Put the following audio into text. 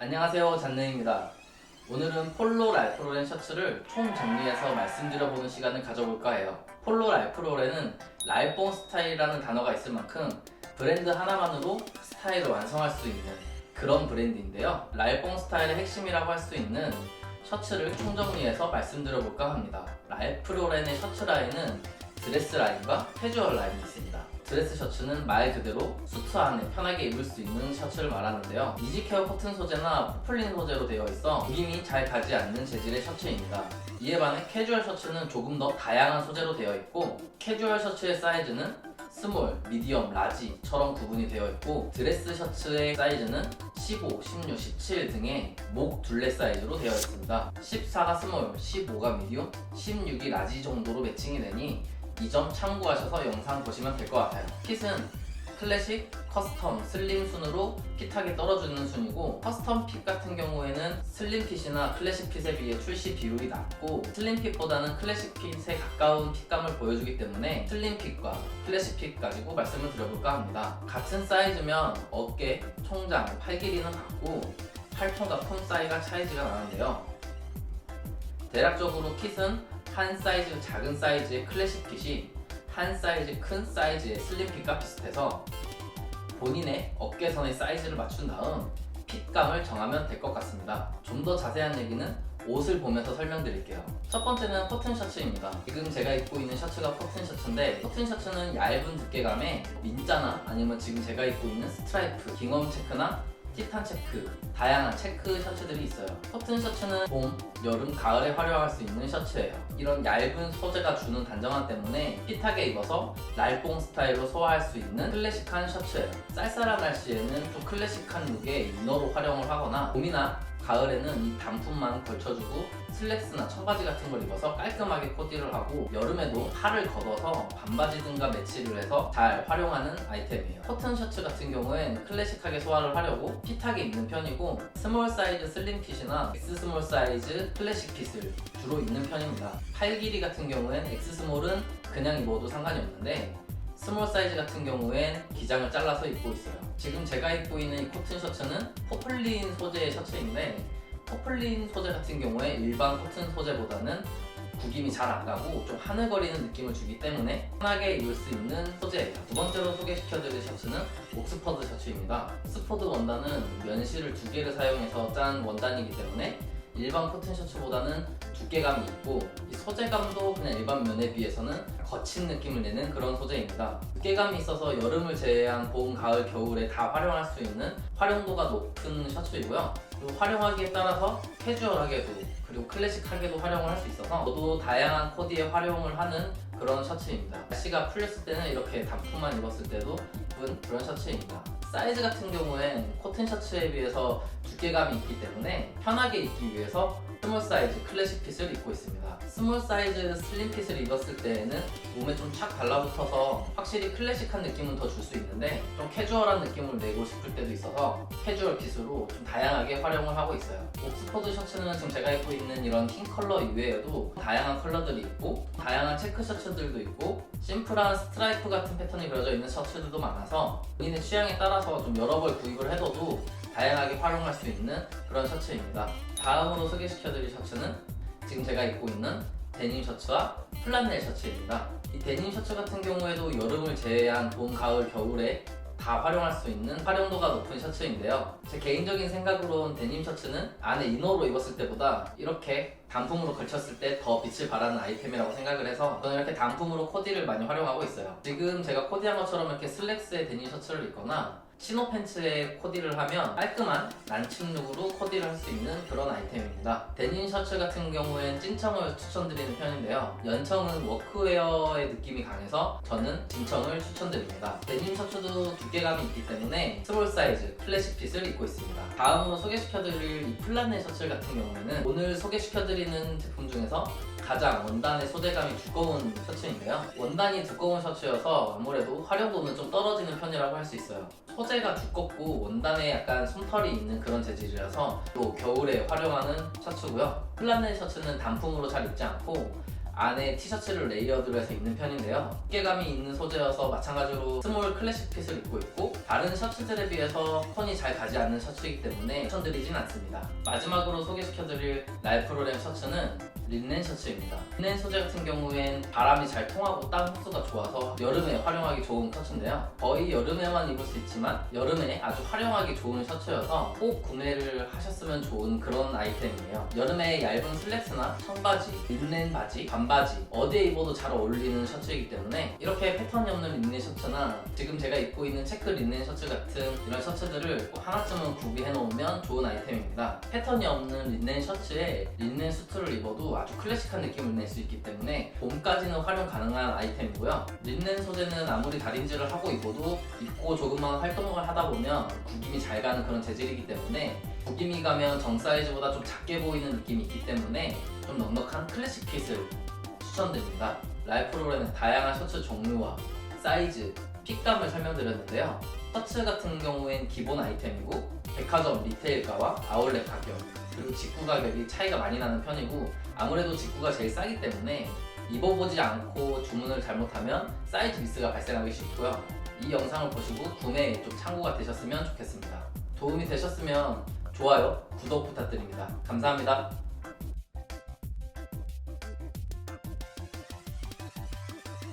안녕하세요 잔네입니다. 오늘은 폴로 랄프로렌 셔츠를 총 정리해서 말씀드려보는 시간을 가져볼까 해요. 폴로 랄프로렌은 랄뽕 스타일이라는 단어가 있을 만큼 브랜드 하나만으로 스타일을 완성할 수 있는 그런 브랜드인데요. 랄뽕 스타일의 핵심이라고 할 수 있는 셔츠를 총 정리해서 말씀드려볼까 합니다. 랄프로렌의 셔츠 라인은 드레스 라인과 캐주얼 라인이 있습니다 드레스 셔츠는 말 그대로 수트 안에 편하게 입을 수 있는 셔츠를 말하는데요. 이지케어 코튼 소재나 포플린 소재로 되어 있어 구김이 잘 가지 않는 재질의 셔츠입니다. 이에 반해 캐주얼 셔츠는 조금 더 다양한 소재로 되어 있고 캐주얼 셔츠의 사이즈는 스몰, 미디엄, 라지처럼 구분이 되어 있고 드레스 셔츠의 사이즈는 15, 16, 17 등의 목 둘레 사이즈로 되어 있습니다. 14가 스몰, 15가 미디엄, 16이 라지 정도로 매칭이 되니 이 점 참고하셔서 영상 보시면 될 것 같아요. 핏은 클래식, 커스텀, 슬림 순으로 핏하게 떨어지는 순이고 커스텀 핏 같은 경우에는 슬림 핏이나 클래식 핏에 비해 출시 비율이 낮고 슬림 핏보다는 클래식 핏에 가까운 핏감을 보여주기 때문에 슬림 핏과 클래식 핏 가지고 말씀을 드려볼까 합니다. 같은 사이즈면 어깨, 총장, 팔 길이는 같고 팔통과 품 사이가 차이지가 나는데요. 대략적으로 핏은 한 사이즈 작은 사이즈의 클래식 핏이 한 사이즈 큰 사이즈의 슬림 핏과 비슷해서 본인의 어깨선의 사이즈를 맞춘 다음 핏감을 정하면 될 것 같습니다. 좀 더 자세한 얘기는 옷을 보면서 설명드릴게요. 첫 번째는 코튼 셔츠입니다. 지금 제가 입고 있는 셔츠가 코튼 셔츠인데 코튼 셔츠는 얇은 두께감에 민자나 아니면 지금 제가 입고 있는 스트라이프, 깅엄 체크나 티탄 체크, 다양한 체크 셔츠들이 있어요. 코튼 셔츠는 봄, 여름, 가을에 활용할 수 있는 셔츠예요. 이런 얇은 소재가 주는 단정함 때문에 핏하게 입어서 날뽕 스타일로 소화할 수 있는 클래식한 셔츠예요. 쌀쌀한 날씨에는 좀 클래식한 룩에 이너로 활용을 하거나 봄이나 가을에는 이 단품만 걸쳐주고 슬랙스나 청바지 같은 걸 입어서 깔끔하게 코디를 하고 여름에도 팔을 걷어서 반바지 등과 매치를 해서 잘 활용하는 아이템이에요. 코튼 셔츠 같은 경우엔 클래식하게 소화를 하려고 핏하게 입는 편이고 스몰 사이즈 슬림 핏이나 X 스몰 사이즈 클래식 핏을 주로 입는 편입니다. 팔 길이 같은 경우엔 X 스몰은 그냥 입어도 상관이 없는데 스몰 사이즈 같은 경우엔 기장을 잘라서 입고 있어요. 지금 제가 입고 있는 이 코튼 셔츠는 포플린 소재의 셔츠인데 포플린 소재 같은 경우에 일반 코튼 소재보다는 구김이 잘 안 가고 좀 하늘거리는 느낌을 주기 때문에 편하게 입을 수 있는 소재예요. 두 번째로 소개시켜드릴 셔츠는 옥스퍼드 셔츠입니다. 옥스퍼드 원단은 면실을 두 개를 사용해서 짠 원단이기 때문에 일반 코튼 셔츠보다는 두께감이 있고 이 소재감도 그냥 일반 면에 비해서는 거친 느낌을 내는 그런 소재입니다. 두께감이 있어서 여름을 제외한 봄, 가을, 겨울에 다 활용할 수 있는 활용도가 높은 셔츠이고요. 그리고 활용하기에 따라서 캐주얼하게도 그리고 클래식하게도 활용을 할 수 있어서 저도 다양한 코디에 활용을 하는 그런 셔츠입니다. 날씨가 풀렸을 때는 이렇게 단품만 입었을 때도 예쁜 그런 셔츠입니다. 사이즈 같은 경우엔 코튼 셔츠에 비해서 두께감이 있기 때문에 편하게 입기 위해서 스몰 사이즈 클래식 핏을 입고 있습니다. 스몰 사이즈 슬림 핏을 입었을 때에는 몸에 좀 착 달라붙어서 확실히 클래식한 느낌은 더 줄 수 있는데 좀 캐주얼한 느낌을 내고 싶을 때도 있어서 캐주얼 핏으로 좀 다양하게 활용을 하고 있어요. 옥스퍼드 셔츠는 지금 제가 입고 있는 이런 흰 컬러 이외에도 다양한 컬러들이 있고 다양한 체크 셔츠들도 있고 심플한 스트라이프 같은 패턴이 그려져 있는 셔츠들도 많아서 본인의 취향에 따라서 좀 여러 벌 구입을 해둬도 다양하게 활용할 수 있는 그런 셔츠입니다. 다음으로 소개시켜드릴 셔츠는 지금 제가 입고 있는 데님 셔츠와 플란넬 셔츠입니다. 이 데님 셔츠 같은 경우에도 여름을 제외한 봄, 가을, 겨울에 다 활용할 수 있는 활용도가 높은 셔츠인데요. 제 개인적인 생각으로는 데님 셔츠는 안에 이너로 입었을 때보다 이렇게 단품으로 걸쳤을 때 더 빛을 발하는 아이템이라고 생각을 해서 저는 이렇게 단품으로 코디를 많이 활용하고 있어요. 지금 제가 코디한 것처럼 이렇게 슬랙스에 데님 셔츠를 입거나 치노 팬츠에 코디를 하면 깔끔한 난침 룩으로 코디를 할 수 있는 그런 아이템입니다. 데님 셔츠 같은 경우엔 찐청을 추천드리는 편인데요. 연청은 워크웨어의 느낌이 강해서 저는 진청을 추천드립니다. 데님 셔츠도 두께감이 있기 때문에 스몰 사이즈 클래식 핏을 입고 있습니다. 다음으로 소개시켜드릴 이 플란넷 셔츠 같은 경우에는 오늘 소개시켜드리는 제품 중에서 가장 원단의 소재감이 두꺼운 셔츠인데요. 원단이 두꺼운 셔츠여서 아무래도 활용도는 좀 떨어지는 편이라고 할 수 있어요. 소재가 두껍고 원단에 약간 솜털이 있는 그런 재질이라서 또 겨울에 활용하는 셔츠고요. 플란넷 셔츠는 단품으로 잘 입지 않고 안에 티셔츠를 레이어드로 해서 입는 편인데요. 무게감이 있는 소재여서 마찬가지로 스몰 클래식 핏을 입고 있고 다른 셔츠들에 비해서 톤이 잘 가지 않는 셔츠이기 때문에 추천드리진 않습니다. 마지막으로 소개시켜드릴 랄프로렘 셔츠는 린넨 셔츠입니다. 린넨 소재 같은 경우엔 바람이 잘 통하고 땀 흡수가 좋아서 여름에 활용하기 좋은 셔츠인데요. 거의 여름에만 입을 수 있지만 여름에 아주 활용하기 좋은 셔츠여서 꼭 구매를 하셨으면 좋은 그런 아이템이에요. 여름에 얇은 슬랙스나 청바지, 린넨 바지, 반바지 어디에 입어도 잘 어울리는 셔츠이기 때문에 이렇게 패턴이 없는 린넨 셔츠나 지금 제가 입고 있는 체크 린넨 셔츠 같은 이런 셔츠들을 꼭 하나쯤은 구비해 놓으면 좋은 아이템입니다. 패턴이 없는 린넨 셔츠에 린넨 수트를 입어도 아주 클래식한 느낌을 낼 수 있기 때문에 봄까지는 활용 가능한 아이템이고요. 린넨 소재는 아무리 다림질을 하고 입어도 입고 조금만 활동을 하다 보면 구김이 잘 가는 그런 재질이기 때문에 구김이 가면 정 사이즈보다 좀 작게 보이는 느낌이 있기 때문에 좀 넉넉한 클래식 핏을 추천드립니다. 라이프로렘의 다양한 셔츠 종류와 사이즈, 핏감을 설명드렸는데요. 셔츠 같은 경우엔 기본 아이템이고 백화점 리테일가와 아울렛 가격 그리고 직구 가격이 차이가 많이 나는 편이고 아무래도 직구가 제일 싸기 때문에 입어보지 않고 주문을 잘못하면 사이즈 미스가 발생하기 쉽고요. 이 영상을 보시고 구매에 좀 참고가 되셨으면 좋겠습니다. 도움이 되셨으면 좋아요, 구독 부탁드립니다. 감사합니다.